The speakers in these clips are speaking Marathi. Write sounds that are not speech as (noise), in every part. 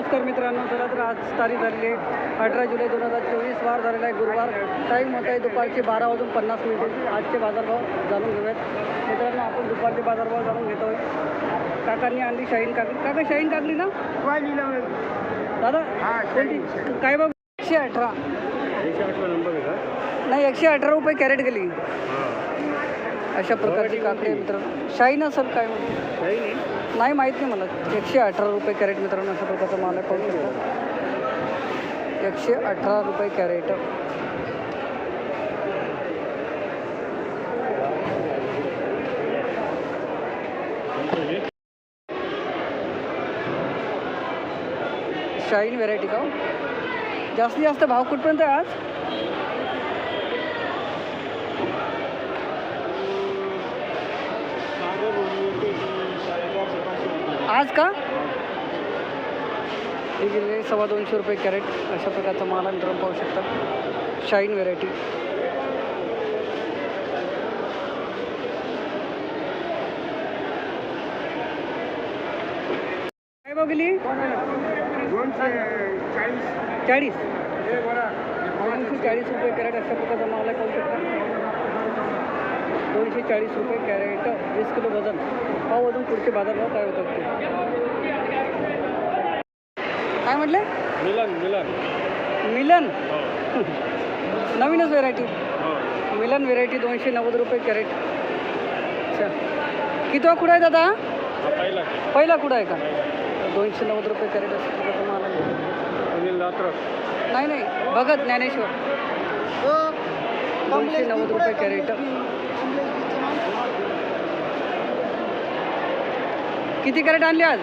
नमस्कार मित्रांनो चला तर आज तारीख झालेली आहे. अठरा जुलै दोन हजार चोवीस वार झालेला आहे गुरुवार. टाईम होत आहे दुपारचे बारा वाजून पन्नास मिनिटे. आजचे बाजारभाव जाणून घेऊयात. मित्रांनो आपण दुपारचे बाजारभाव जाणून घेतो आहे काकांनी आणली शाहीन काकडी. काका शाहीन काकडी ना? दादा कोणती? काय बाबा? एकशे अठरा. एकशे अठरा नंबर नाही एकशे अठरा रुपये कॅरेट गेली. अशा प्रकारची काकडी मित्रांनो. शाईन असेल काय म्हणते नाही माहीत नाही मला. एकशे अठरा रुपये कॅरेट मित्रांनो अशा प्रकारचा माल आहे. पाहू शकता. एकशे अठरा रुपये कॅरेट. शाईन व्हेरायटी का हो? जास्तीत जास्त भाव कुठपर्यंत आहे आज? आज का? हे गेले सव्वा दोनशे रुपये कॅरेट. अशा प्रकारचा माल मित्रांनो पाहू शकता. शाईन व्हेरायटी काय भाव गेली? दोनशे चाळीस. चाळीस. दोनशे चाळीस रुपये कॅरेट अशा प्रकारचा माल आहे पाहू शकता. दोनशे चाळीस रुपये कॅरेट वीस किलो वजन. पाव अजून पुढचे बाजारभाव काय होतात ते? काय म्हटले? मिलन मिलन. मिलन? हो. नवीनच व्हेरायटी हो. मिलन व्हेरायटी दोनशे नव्वद रुपये कॅरेट. अच्छा. कितवा कुठं आहे दादा? हा पहिला. पहिला कुठं आहे का? दोनशे नव्वद रुपये कॅरेट अनिल रात्र नाही नाही. भगत ज्ञानेश्वर. दोनशे नव्वद रुपये कॅरेट. किती कॅरेट आणले आज?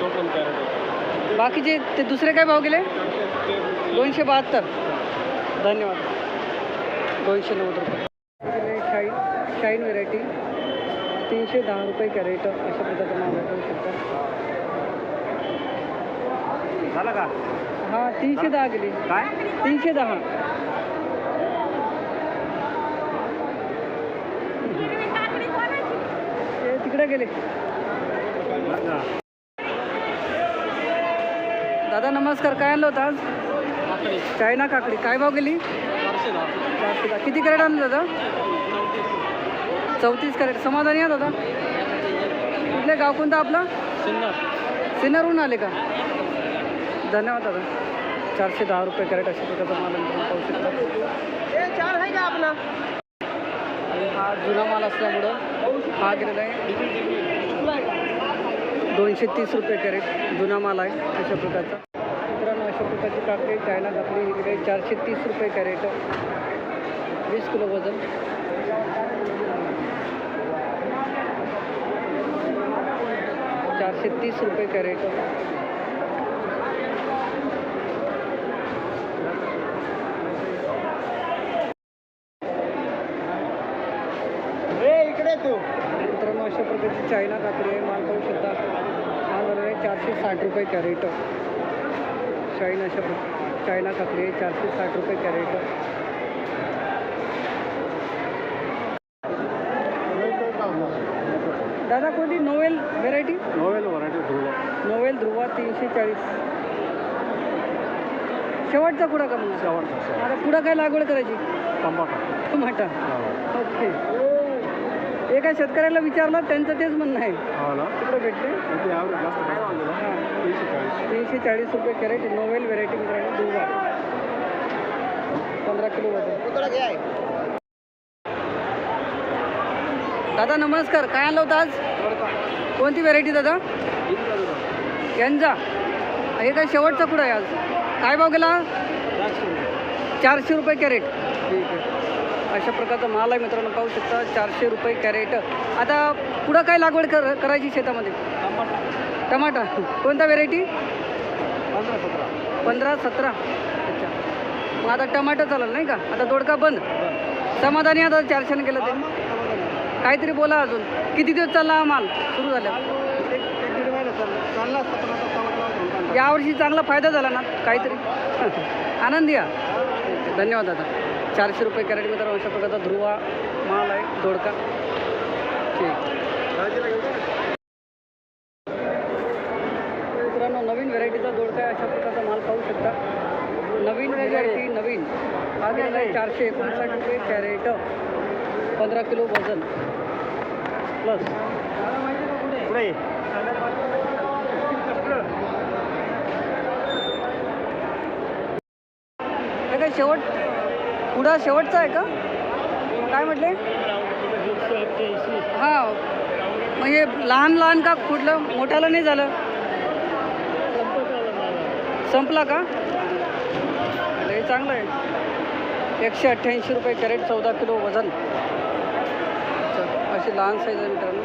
चौपन्न कॅरेट बाकीचे ते दुसरे काय भाव गेले? दोनशे बहात्तर. धन्यवाद. दोनशे नव्वद रुपये. शाईन शाईन व्हेरायटी तीनशे दहा रुपये कॅरेट अशा माल आहे पाहू शकता. झाला का? हां तीनशे दहा गेली. काय? तीनशे दहा. तिकडे गेले. दादा नमस्कार. काय आणलं होतं आज? चायना काकडी? काय भाव गेली? किती कॅरेट आणलं दादा? चौतीस कॅरेट. समाधानी आहे दादा? कुठले गाव कोणतं आपलं? सिन्नरहून आले का? धन्यवाद दादा. चारशे दहा रुपये कॅरेट अशा प्रकारचा माल आहे तुम्ही पाहू शकता चार आहे का आपला आणि हा जुना माल असल्यामुळं हा गेलेला आहे. दोनशे तीस रुपये कॅरेट जुना माल आहे अशा प्रकारचा. मित्रांनो अशा प्रकारची काकडी चायना काकडी ही गेली चारशे तीस रुपये कॅरेट. वीस किलो वजन. चारशे तीस रुपये कॅरेट रे इकडे तू मित्रांनो अशा प्रकारची चायना काकडी आहे माल पाहू शकता झालेला आहे चारशे साठ रुपये कॅरेट. शाईन अशा चायना काकडी आहे चारशे साठ रुपये कॅरेट. दादा कोणती novel variety novel variety Dhruv novel Dhruva तीनशे चाळीस. शेवटचा कुडा का मग? शेवटचा आता पुढं काय लागवड करायची? टमाटा. टमाटा. ओके. एका शेतकऱ्याला विचारलं त्यांचं तेच म्हणणं आहे. हो भेटते. काय तीनशे चाळीस. रुपये कॅरेट नोवेल व्हेरायटी मित्रांनो पंधरा किलो वजन. दादा नमस्कार. काय आणलं होतं आज? कोणती व्हेरायटी दादा? यांचा हे काय शेवटचा कुठं आहे आज? काय भाव गेला? चारशे रुपये कॅरेट. ठीक आहे. अशा प्रकारचा माल आहे मित्रांनो पाहू शकता चारशे रुपये कॅरेट. आता पुढं काय लागवड कर करायची शेतामध्ये? टमाटा. कोणता व्हेरायटी पंधरा सतरा. पंधरा सतरा अच्छा. मग आता टमाटर चालेल नाही का? आता दोडका बंद. समाधानी आता चारशेने केलं ते काहीतरी बोला अजून. किती दिवस चालला हा माल? सुरू झाला. यावर्षी चांगला फायदा झाला ना? काहीतरी. (laughs) आनंदी या. धन्यवाद दादा चारशे रुपये कॅरेट मित्रांनो अशा प्रकारचा ध्रुवा माल आहे दोडका. ठीक मित्रांनो नवीन व्हेरायटीचा दोडका आहे अशा प्रकारचा माल पाहू शकता. नवीन व्हेरायटी नवीन. हा गेलेला आहे चारशे एकोणसाठ रुपये कॅरेट. पंधरा किलो वजन. प्लस शेवट? पुढा शेवटचा आहे का? काय म्हटले? हां. म्हणजे लहान लहान का कुठलं? मोठ्याला नाही झालं? संपला का? हे चांगलं आहे. एकशे अठ्ठ्याऐंशी रुपये कॅरेट चौदा किलो वजन. अशी लहान साईज आहे मित्रांनो.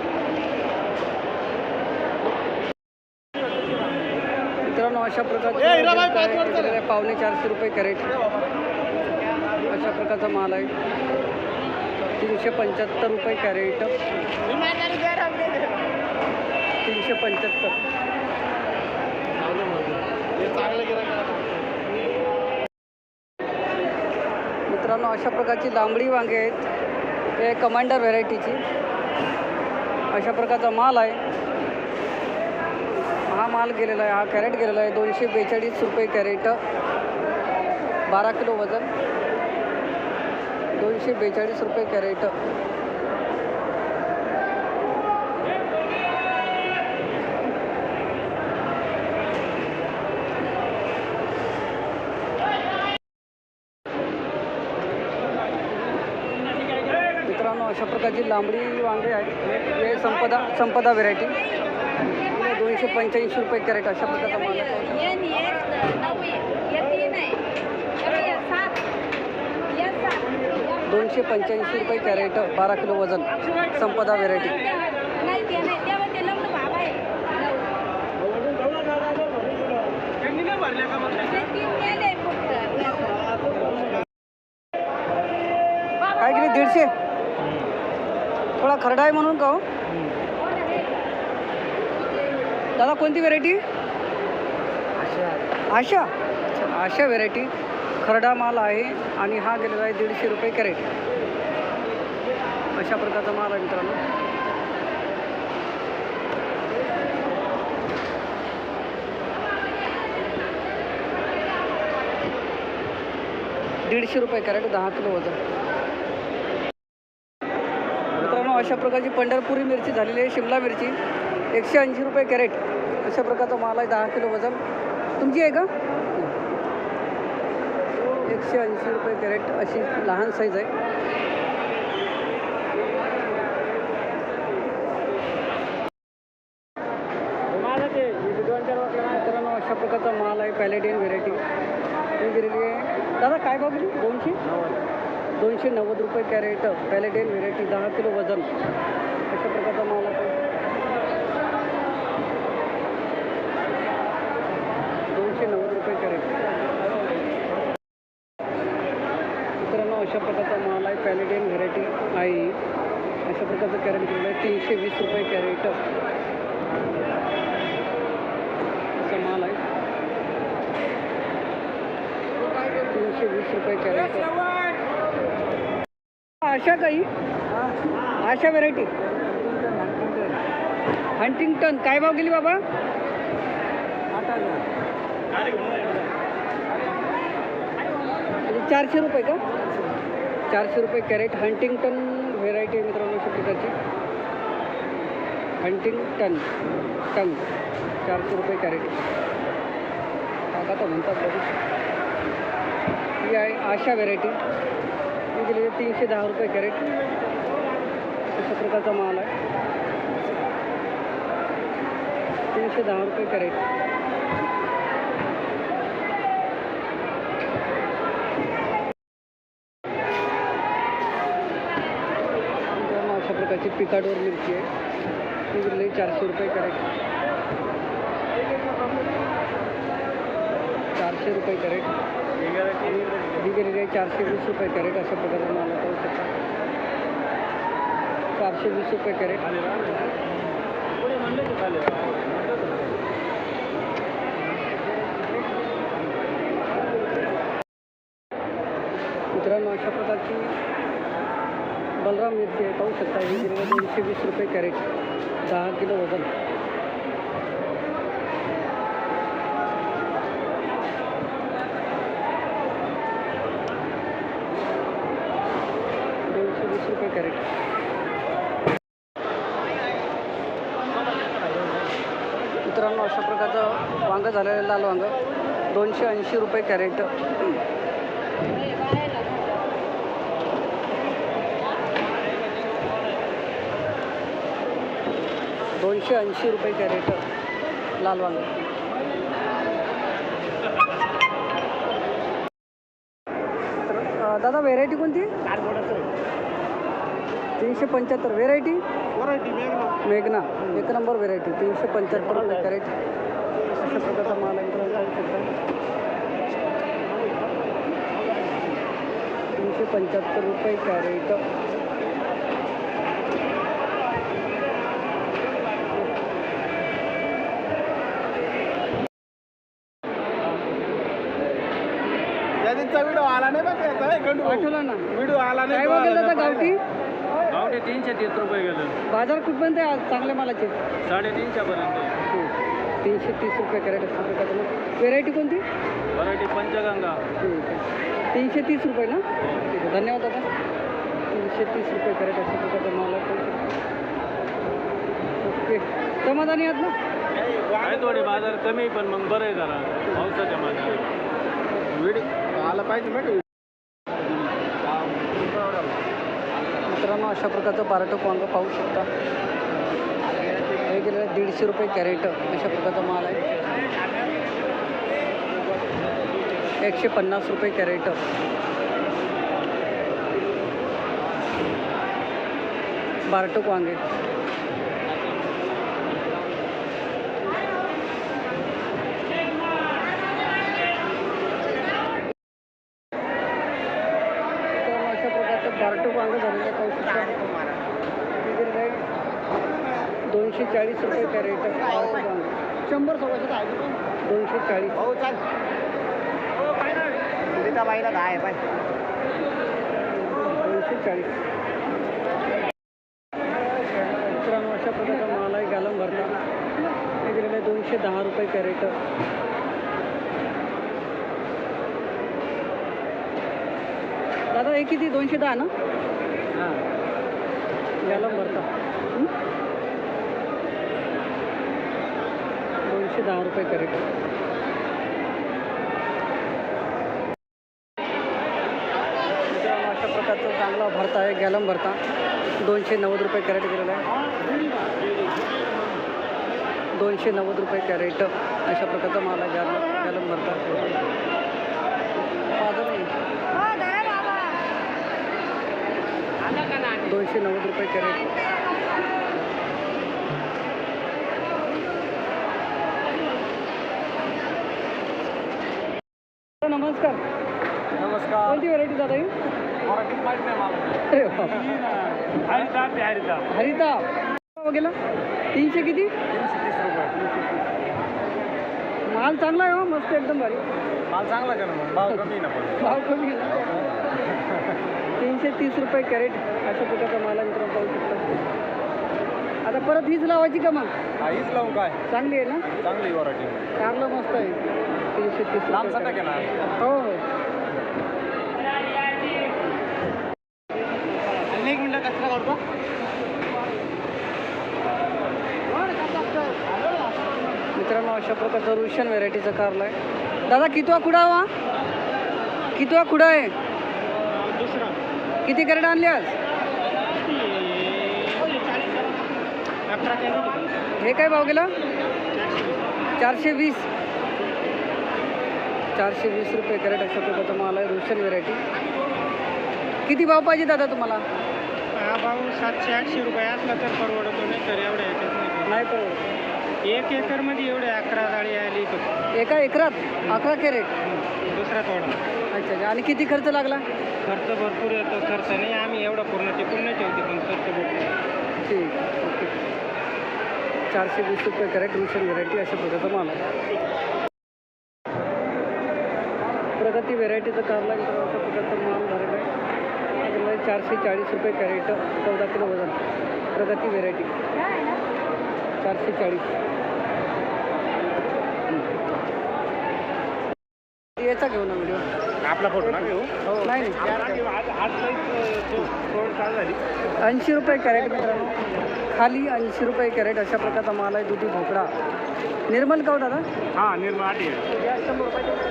मित्रांनो अशा प्रकारचे पावणे चारशे रुपये कॅरेट. अशा प्रकारचा माल आहे. तीनशे पंच्याहत्तर रुपये कॅरेट. तीनशे पंच्याहत्तर. मित्रांनो अशा प्रकारची लांबडी वांगे आहेत. हे कमांडर व्हेरायटीची अशा प्रकारचा माल आहे. हा माल गेलेला आहे हा कॅरेट गेलेला आहे. दोनशे बेचाळीस रुपये कॅरेट. बारा किलो वजन. दोनशे बेचाळीस रुपये कॅरेट. मित्रांनो अशा प्रकारची लांबडी वांगे आहेत हे संपदा संपदा व्हेरायटी दोनशे पंच्याऐंशी रुपये कॅरेट अशा प्रकारचा माल आहे. ये नहीं है नवी ये तीन है अरे ये सात ये एकशे पंच्याऐंशी रुपये कॅरेट बारा किलो वजन संपदा व्हेरायटी काय केली? दीडशे? थोडा खरडा आहे म्हणून का हो? दादा कोणती व्हेरायटी आशा. अच्छा, आशा व्हेरायटी खरडा माल आहे आणि हा गेलेला आहे दीडशे रुपये कॅरेट. अशा प्रकारचा माल आहे मित्रांनो. दीडशे रुपये कॅरेट दहा किलो वजन. मित्रांनो अशा प्रकारची पंढरपुरी मिरची झालेली आहे शिमला मिरची. एकशे ऐंशी रुपये कॅरेट अशा प्रकारचा माल आहे दहा किलो वजन. तुमची आहे का? एकशे ऐंशी रुपये कॅरेट अशी लहान साईज आहे मित्रांनो अशा प्रकारचा माल आहे पॅलेडियन व्हेरायटी ही दिलेली आहे दोनशे? दोनशे नव्वद रुपये कॅरेट पॅलेडियन व्हेरायटी दहा किलो वजन. अशा प्रकारचा माल आहे. दोनशे नव्वद रुपये कॅरेट. मित्रांनो अशा प्रकारचा माल आहे. पॅलेडियन व्हेरायटी आहे. अशा प्रकारचं कॅरेट दिलेलं आहे तीनशे वीस रुपये कॅरेट असा माल आहे तीनशे वीस रुपये कॅरेट. आशा काही? Asha variety Huntington. काय भाव गेली बाबा? चारशे रुपये का? चारशे रुपये कॅरेट. हंटिंग्टन व्हेरायटी आहे मित्रांनो अशा प्रकारची. हंटिंग्टन. टन. चारशे रुपये कॅरेट. बघा तर म्हणतात बघू ही आहे आशा व्हेरायटी. ही दिली आहे तीनशे दहा रुपये कॅरेट. अशा प्रकारचा माल आहे. तीनशे दहा रुपये कॅरेट. अशा प्रकारची पिकाडोर मिरची आहे. ती दिली आहे चारशे रुपये कॅरेट. चारशे रुपये कॅरेट. चारशे वीस रुपये कॅरेट अशा प्रकारे माल पाहू शकता चारशे वीस रुपये कॅरेट. मित्रांनो अशा प्रकारची बलराम मिरची पाहू शकता ही गेलेली दोनशे वीस रुपये कॅरेट. दहा किलो वजन दोनशे वीस रुपये कॅरेट मित्रांनो अशा प्रकारचं वांगं झालेलं लाल वांगं. दोनशे ऐंशी रुपये कॅरेट. दोनशे ऐंशी रुपये कॅरेट लाल वांग. दादा व्हेरायटी कोणती? तीनशे पंच्याहत्तर. व्हेरायटी वरायटी मेघना मेघना एक नंबर व्हेरायटी तीनशे पंच्याहत्तर रुपये कॅरेट अशा प्रकारचा माल आहे. शकता तीनशे पंच्याहत्तर रुपये कॅरेट व्हिडिओ आला नाही बघ व्हिडिओ आला नाही गावठी? गावठी तीनशे तीस रुपये गेलं. बाजार कुठपर्यंत आहे आज चांगल्या मालाचे. साडेतीनशे पर्यंत. हो. तीनशे तीस रुपये कॅरेट अशा प्रकारचं मग व्हेरायटी कोणती? व्हरायटी पंचगंगा. ठीक आहे तीनशे तीस रुपये ना? ठीक आहे धन्यवाद दादा. तीनशे तीस रुपये कॅरेट अशा प्रकारचा माल आहे ओके. समाधानी आहात ना? आहे थोडे बाजार कमी पण मग बरं आहे जरा. पावसाच्या मध्ये व्हिडिओ आला पाहिजे माहिती मित्रांनो अशा प्रकारचं बारटोक वांग पाहू शकता. वेगवेगळ्या दीडशे रुपये कॅरेट अशा प्रकारचा माल आहे. एकशे पन्नास रुपये कॅरेट. बारटोक वांगे मित्रांनो अशा प्रकारचं बारटोक वांग झालेलं आहे पाहू शकता हे गेलेलं आहे दोनशे चाळीस रुपये कॅरेट बारटोक वांग शंभर आहे दोनशे चाळीस. हो चाल. बाईला दहा आहे पाहिजे दोनशे चाळीस. मित्रांनो अशा प्रकारचा माल आहे गॅलम हे आहे दोनशे दहा रुपये कॅरेट दादा हे किती? दोनशे दहा ना? गॅलम भरता. हं? दहा रुपये कॅरेट. अशा प्रकारचा चांगला भरता आहे गॅलम भरता. दोनशे नव्वद रुपये कॅरेट गेलेला आहे. दोनशे नव्वद रुपये कॅरेट अशा प्रकारचा माल आहे गॅलम गॅलम भरता. दोनशे नव्वद रुपये कॅरेट. नमस्कार. नमस्कार. कोणती व्हरायटी ही नाही मला. अरे. हरिता ते हरिता हरिता गेला तीनशे किती? तीनशे तीस रुपये. माल चांगला आहे हो मस्त एकदम भारी. माल चांगला का? ना मग भाव कमी ना पण. भाव कमी आहे. तीनशे तीस रुपये कॅरेट अशा प्रकारचा माल आहे मित्रांनो पाहू शकता. आता परत हीच लावायची का मग हीच लावून काय? चांगली आहे ना? चांगली वराठी कारलं मस्त आहे. तीनशे तीस लांब रुपये हो एक कचरा काढतो मित्रांनो अशा प्रकारचं रुशन व्हेरायटीचं कारलं आहे. दादा कितवा कुडा वा? कितवा कुडा आहे? दुसरा किती कॅरेट आणले आज? हे काय भाव गेला? चारशे वीस. चारशे वीस रुपये कॅरेट प्रकारचा माल आहे रुशियन व्हेरायटी किती भाव पाहिजे दादा तुम्हाला? हा भाऊ सातशे आठशे रुपये असला तर परवडतो नाही तर एवढ्या याच्यात नाही नाही परवडत. एक एकरमध्ये एवढे अकरा जाळी आली तर एका एकरात? अकरा कॅरेट? दुसरा तोडा. अच्छा अच्छा. आणि किती खर्च लागला? खर्च भरपूर येतो खर्च नाही. आम्ही एवढा पूर्ण टिकून नाही ठेवते पण खर्च भरपूर ठीक ओके. चारशे वीस रुपये कॅरेट रुशियन व्हेरायटी प्रकारचा माल आहे प्रगती व्हेरायटीचं कारला मित्रांनो अशा प्रकारचा माल झालेला आहे. त्याच्यामध्ये चारशे चाळीस रुपये कॅरेट चौदा किलो वजन. प्रगती व्हेरायटी चारशे चाळीस. याचा घेऊ ना व्हिडिओ आपला फोटो ना घेऊ? नाही नाही. ऐंशी रुपये कॅरेट मित्रांनो. खाली ऐंशी रुपये कॅरेट अशा प्रकारचा माल आहे दुधी भोपळा. निर्मल का हो दादा? हां निर्मळ आठी आहे.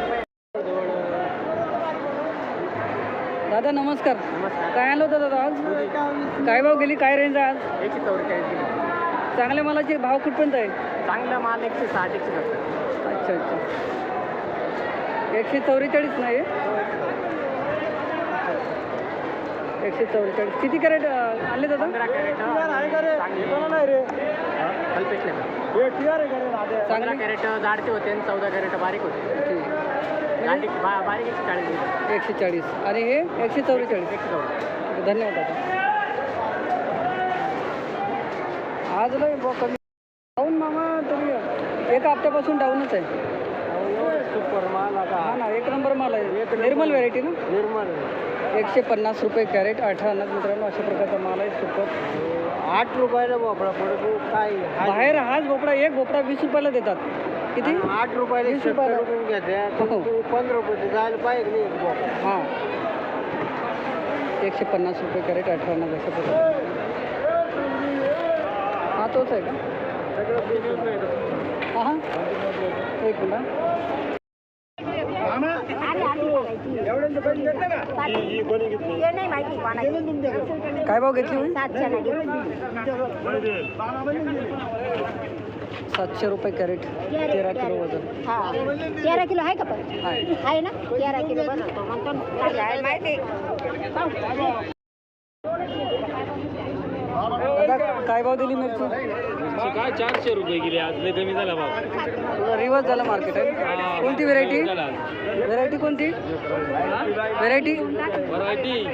दादा नमस्कार. काय आलं होतं दादा आज? काय भाव गेली? काय रेंज आहे आज? एकशे चौवेचाळीस चांगल्या मालाचे भाव कुठपर्यंत आहे? चांगला माल एकशे साठ एकशे सत्तर अच्छा अच्छा. एकशे चौवेचाळीस नाही एकशे चौवेचाळीस. किती कॅरेट अं, आणले दादा? चांगले. कॅरेट जाडचे होते आणि चौदा कॅरेट बारीक होते. बा- बारीक एकशे चाळीस दिले. एकशे चाळीस. आणि हे एकशे चौवेचाळीस एकशे चौदा धन्यवाद दादा. आज लय बुवा कमी डाऊन मामा तरी एका हप्त्यापासून डाऊनच आहे. सुपर माल आता. हा ना एक नंबर माल आहे. निर्मल व्हेरायटी ना? निर्मळ एकशे पन्नास रुपये कॅरेट अठरा अन्नात मित्रांनो अशा प्रकारचा माल आहे. सुपर आठ रुपयाला भोपळा पडतो. काय? बाहेर हाच भोपळा एक भोपळा वीस रुपयाला देतात. किती? आठ रुपयाला वीस रुपयाला. घेते. हो. पंधरा रुपये जायला पाहिजे नाही एक भोपळा हां. एकशे पन्नास रुपये कॅरेट अठरा अशा प्रकारचा हा तोच आहे का? हा हा. एक मिनिट हे. नाही माहिती कोणाची. काय भाव घेतली सातशे नाही घेतली. सातशे रुपये कॅरेट तेरा किलो वजन. हा. तेरा किलो आहे का पण? आहे आहे ना? तेरा किलो बनवतो म्हणतो ना. काय आहे माहिती? दादा काय भाव दिली मिरची? काय? चारशे रुपये गेले आज. लय कमी झाला भाव. रिवर्स झालं मार्केट आहे. कोणती व्हेरायटी व्हेरायटी कोणती? व्हेरायटी व्हरायटी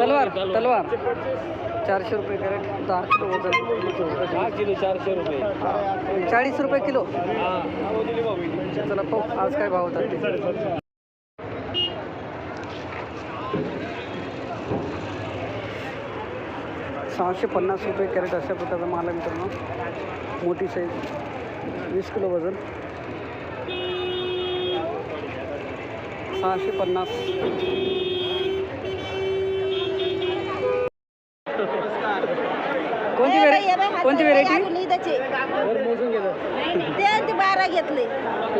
तलवार तलवार. चारशे रुपये कॅरेट दहा किलो वजन. दहा किलो चारशे रुपये. चाळीस रुपये किलो. हा. चला पाहू आज काय भाव होतात ते. सहाशे पन्नास रुपये कॅरेट अशा प्रकारचा माल आहे मित्रांनो. मोठी साईज वीस किलो वजन. सहाशे पन्नास कोणती हे बाई, हे बाई, व्हेरायटी हात कोणती बाई, व्हेरायटी अजून इथंच आहे. मोजून गेलं ते ते बारा घेतले.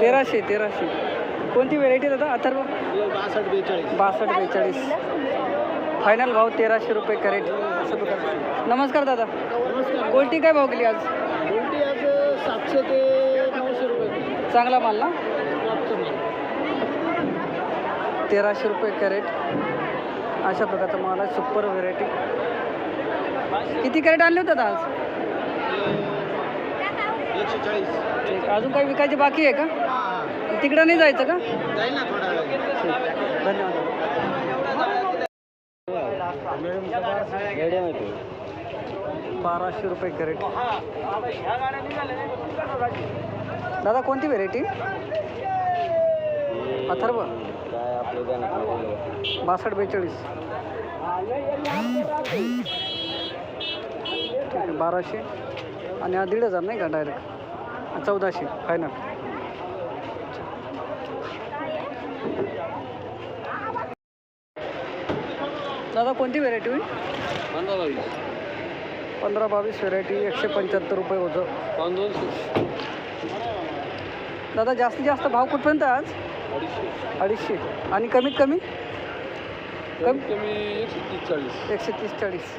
तेराशे तेराशे. कोणती व्हेरायटी दादा? अथर्व? बासष्ट बेचाळीस. बासष्ट बेचाळीस. फायनल भाव तेराशे रुपये कॅरेट असं प्रकार नमस्कार दादा. गोल्टी काय भाव केली आज? कोणती आज सातशे ते नऊशे रुपये. चांगला माल ना? तेराशे रुपये कॅरेट अशा प्रकारचा माल आहे. सुपर व्हेरायटी किती कॅरेट आणले होते दादा आज? एकशे चाळीस ठीक अजून काही विकायचे बाकी आहे का? तिकडं नाही जायचं का? जाईल ना थोडा वेळ. धन्यवाद. बाराशे रुपये कॅरेट. दादा कोणती व्हेरायटी अथर्व. बासष्ट बेचाळीस. ठीक आहे, बाराशे. आणि हा दीड हजार नाही का डायरेक्ट चौदाशे फायनल दादा कोणती व्हेरायटी होईल? पंधरा बावीस पंधरा बावीस व्हेरायटी एकशे पंच्याहत्तर रुपये होतं दादा जास्तीत जास्त भाव कुठपर्यंत आज? अडीचशे. आणि कमीत कमी? कमी? कमी एकशे तीस चाळीस. एकशे तीस चाळीस.